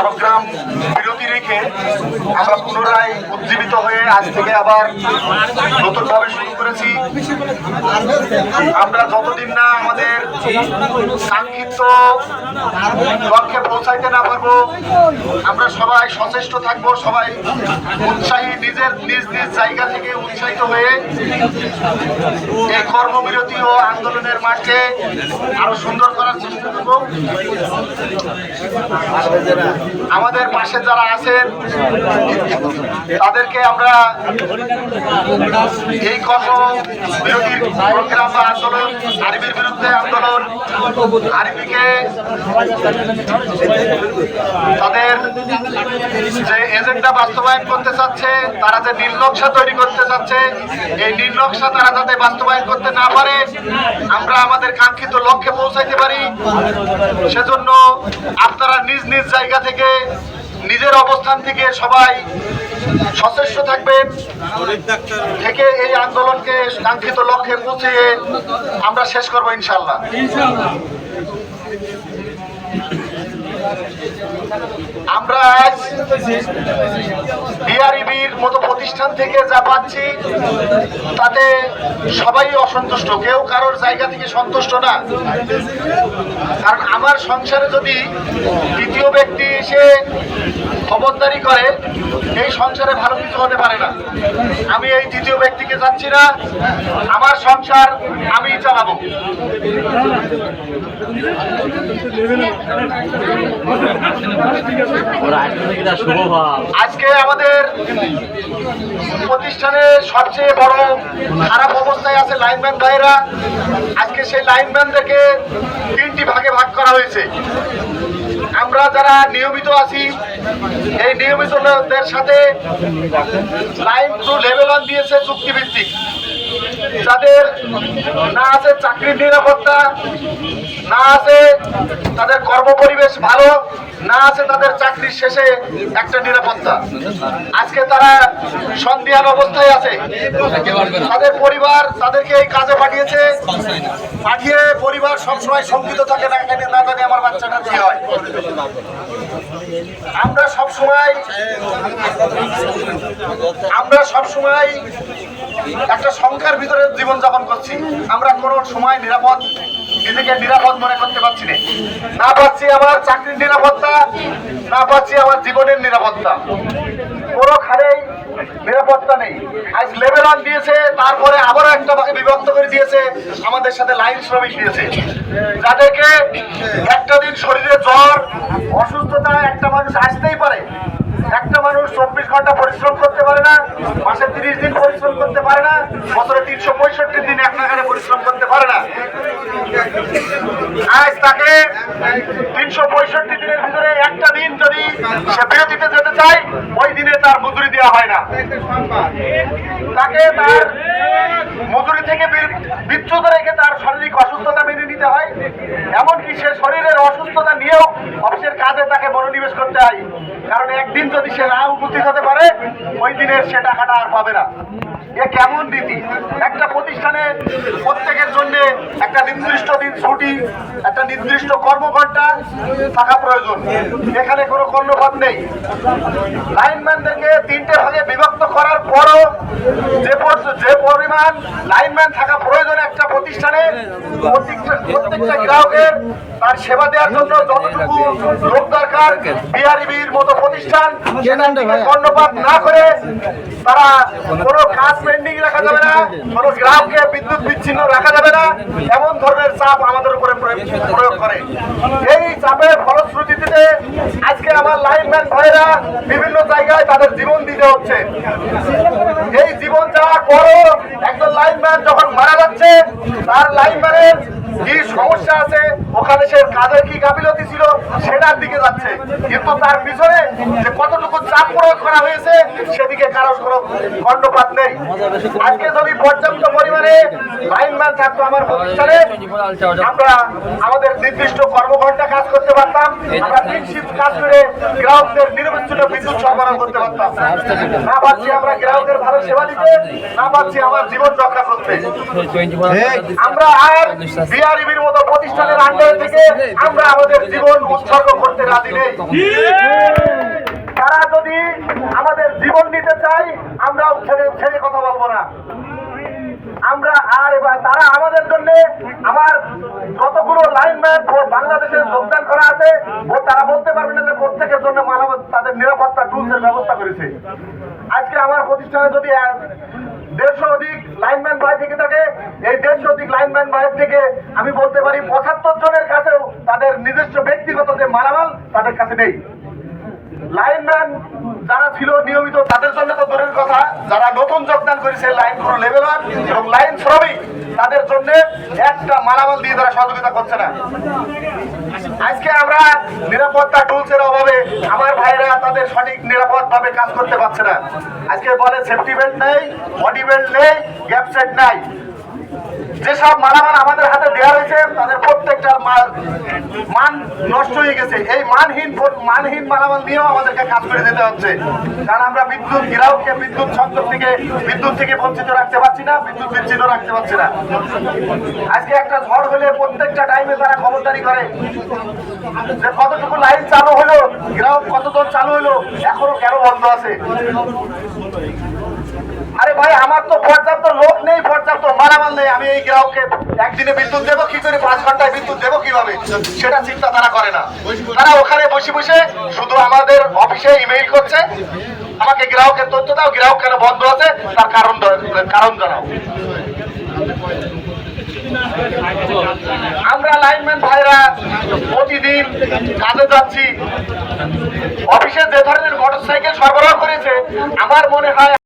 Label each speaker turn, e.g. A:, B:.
A: Programme বিরতি রেখে আমরা পুনরায় উজ্জীবিত হয়ে আজ থেকে আবার নতুনভাবে শুরু করেছি। আমরা যতদিন না আমাদের কাঙ্ক্ষিত লক্ষ্যে পৌঁছাইতে না পারব, আমরা সবাই সচেষ্ট থাকব, সবাই উৎসাহী নিজের নিজ নিজ জায়গা থেকে উৎসাহিত হয়ে এই কর্মবিরতি ও আন্দোলনের মাঠকে আরও সুন্দর করার চেষ্টা করব। আমাদের পাশে যারা আছেন, তাদেরকে আমরা এই কর্ম বিরতির প্রোগ্রাম বা আন্দোলন আরবির বিরুদ্ধে আন্দোলন আরবিকে তাদের যে এজেন্ডা বাস্তবায়ন করতে চাচ্ছে, তারা যে নকশা তৈরি করতে চাচ্ছে, এই নকশা তারা যাতে বাস্তবায়ন করতে না পারে, আমরা আমাদের কাঙ্ক্ষিত লক্ষ্যে পৌঁছাইতে পারি। সেজন্য আপনারা নিজ নিজ জায়গা থেকে নিজের অবস্থান থেকে সবাই সচেষ্ট থাকবেন। থেকে এই আন্দোলনকে কাঙ্ক্ষিত লক্ষ্যে পৌঁছিয়ে আমরা শেষ করব ইনশাল্লাহ। আমরা আজ বিআরইবির মতো প্রতিষ্ঠান থেকে যা পাচ্ছি, তাতে সবাই অসন্তুষ্ট, কেউ কারোর জায়গা থেকে সন্তুষ্ট না। কারণ আমার সংসারে যদি দ্বিতীয় ব্যক্তি এসে খবরদারি করে, এই সংসারে ভালো কিছু হতে পারে না। আমি এই তৃতীয় ব্যক্তিকে যাচ্ছি না, আমার সংসার আমি চালাবো। আজকে আমাদের প্রতিষ্ঠানে সবচেয়ে বড় খারাপ অবস্থায় আছে লাইনম্যান ভাইরা আজকে সেই লাইনম্যানদেরকে তিনটি ভাগে ভাগ করা হয়েছে। আমরা যারা নিয়মিত আছি, এই নিয়মিতদের সাথে লাইন টু লেভেল ওয়ান দিয়েছে চুক্তিভিত্তিক। যাদের না আছে চাকরির নিরাপত্তা, না আছে তাদের কর্মপরিবেশ ভালো, না আছে তাদের চাকরির শেষে একটা নিরাপত্তা। আজকে তারা সন্ধিহান অবস্থায় আছে। তাদের পরিবার তাদেরকে এই কাজে পাঠিয়েছে। পাঠিয়ে পরিবার সবসময় শঙ্কিত থাকে, না এখানে, না জানি আমার বাচ্চাটা কি হয়। আমরা সবসময় আমরা সব সময় একটা সংখ্যার ভিতরে জীবনযাপন করছি। আমরা কোনো সময় নিরাপদ, নিজেকে নিরাপদ মনে করতে পারছি না। পাচ্ছি আমার চাকরির নিরাপত্তা, না পাচ্ছি আমার জীবনের নিরাপত্তা। কোনো খানেই নিরাপত্তা নেই। আজ লেভেল অন দিয়েছে, তারপরে আবারও একটা ভাগে বিভক্ত করে দিয়েছে, আমাদের সাথে লাইন শ্রমিক দিয়েছে। যাদেরকে একটা দিন শরীরে জ্বর, অসুস্থতা, একটা মানুষ আসতেই পারে একটা মানুষ চব্বিশ ঘণ্টা পরিশ্রম করতে পারে না, মাসে তিরিশ দিন পরিশ্রম করতে পারে না, বছরে তিনশো পঁয়ষট্টি দিন এক নাগারে পরিশ্রম করতে পারে না। আজ তাকে তিনশো পঁয়ষট্টি দিনের ভিতরে একটা দিন যদি সে বিরতিতে যেতে চায়, ওই দিনে তার মজুরি দেওয়া হয় না। তাকে তার মজুরি থেকে বিচ্যুত রেখে তার শারীরিক অসুস্থতা মেনে নিতে হয়। এমনকি সে শরীরের অসুস্থতা নিয়েও অফিসের কাজে তাকে মনোনিবেশ করতে হয়। কারণ একদিন যদি সে না উপস্থিত হতে পারে, ওই দিনের সে টাকাটা আর পাবে না। এ কেমন নীতি একটা প্রতিষ্ঠানে প্রত্যেকের জন্য একটা নির্দিষ্ট দিন ছুটি, একটা নির্দিষ্ট কর্মঘণ্টা থাকা প্রয়োজন। এখানে কোনো কর্ণপাত নেই। লাইনম্যানদেরকে তিনটে ভাগে বিভক্ত করার পরও যে যে পরিমাণ লাইনম্যান থাকা প্রয়োজন একটা প্রতিষ্ঠানে, প্রত্যেকটা গ্রাহকের তার সেবা দেওয়ার জন্য যতটুকু লোক দরকার বিআরবির মতো প্রতিষ্ঠান সেখান থেকে কর্ণপাত না করে তারা কোনো কাজ পেন্ডিং রাখা যাবে না কোনো গ্রাহককে বিদ্যুৎ বিচ্ছিন্ন রাখা যাবে না এমন ধরনের চাপ আমাদের উপরে প্রয়োগ প্রয়োগ করে। এই চাপের ফলশ্রুতিতে আজকে আমার লাইনম্যান ভাইরা বিভিন্ন জায়গায় তাদের জীবন দিতে হচ্ছে। এই জীবন যাওয়ার পরও একজন লাইনম্যান যখন মারা যাচ্ছে তার লাইনম্যানের কি সমস্যা আছে ওখানে সে কাজের কি গাফিলতি ছিল সেটার দিকে যাচ্ছে। কিন্তু তার পিছনে যে কতটুকু চাপ প্রয়োগ করা হয়েছে, সেদিকে কারও কোনো খণ্ডপাত নেই। আজকে যদি পর্যাপ্ত পরিমাণে লাইনম্যান থাকতো আমার প্রতিষ্ঠানে, আমরা আমাদের নির্দিষ্ট কর্মঘণ্টা কাজ করতে পারতাম, আমরা তিন শিফট কাজ করে গ্রাহকদের নিরবিচ্ছিন্ন বিদ্যুৎ সরবরাহ করতে পারতাম। না পাচ্ছি আমরা গ্রাহকের ভালো সেবা দিতে, না পাচ্ছি আমার জীবন রক্ষা করতে। আমরা আর বিআরবির মতো প্রতিষ্ঠানের আন্ডার থেকে আমরা আমাদের জীবন উৎসর্গ করতে রাজি নেই। তারা যদি আমাদের জীবন নিতে চায়, আমরাও ছেড়ে ছেড়ে কথা বলব না। আমরা আর এবার তারা আমাদের জন্য আমার যতগুলো লাইনম্যান বাংলাদেশে যোগদান করা আছে ও তারা বলতে পারবে না যে প্রত্যেকের জন্য মানব তাদের নিরাপত্তা টুলসের ব্যবস্থা করেছে। আজকে আমার প্রতিষ্ঠানে যদি দেড়শো অধিক লাইনম্যান ভাই থেকে থাকে। এই দেড়শো অধিক লাইনম্যান ভাইয়ের থেকে আমি বলতে পারি পঁচাত্তর জনের কাছেও তাদের নিজস্ব ব্যক্তিগত যে মালামাল তাদের কাছে নেই। লাইনম্যান যারা ছিল নিয়মিত তাদের জন্য তো দূরের কথা। যারা নতুন যোগদান করেছে লাইন ক্রু লেভেল ওয়ান এবং লাইন শ্রমিক, তাদের জন্য একটা মালামাল দিয়ে তারা সহযোগিতা করছে না। আজকে আমরা নিরাপত্তা টুলস এর অভাবে আমার ভাইরা তাদের সঠিক নিরাপদ ভাবে কাজ করতে পারছে না। আজকে বলে সেফটি বেল্ট নেই বডি বেল্ট নেই গ্যাপ সেট নাই। যেসব মালামাল আমাদের হাতে দেওয়া হয়েছে তাদের প্রত্যেকটার মাল- মান নষ্ট হয়ে গেছে। এই মানহীন মানহীন মালামাল নিয়েও আমাদেরকে কাজ করে যেতে হচ্ছে। কারণ আমরা বিদ্যুৎ গ্রাহককে, বিদ্যুৎ সংযোগ থেকে বিদ্যুৎ থেকে বঞ্চিত রাখতে পারছি না, বিদ্যুৎ বিচ্ছিন্ন রাখতে পারছি না। আজকে একটা ঝড় হলে প্রত্যেকটা টাইমে তারা খবরদারি করে যে কতটুকু লাইন চালু হলো গ্রাহক কতজন চালু হলো এখনও কেন বন্ধ আছে? আরে ভাই, আমার তো পর্যাপ্ত লোক নেই, পর্যাপ্ত মালামাল নেই। আমি এই গ্রাহককে একদিনে বিদ্যুৎ দেবো কি করে পাঁচ ঘন্টায় বিদ্যুৎ দেবো কীভাবে? সেটা চিন্তা তারা করে না। তারা ওখানে বসে বসে শুধু আমাদের অফিসে ইমেইল করছে। আমাকে গ্রাহকের তথ্য দাও, গ্রাহক কেন বন্ধ আছে? তার কারণ কারণ জানাও আমরা লাইনম্যান ভাইরা প্রতিদিন কাজে যাচ্ছি। অফিসে যে ধরনের মোটরসাইকেল সরবরাহ করেছে আমার মনে হয়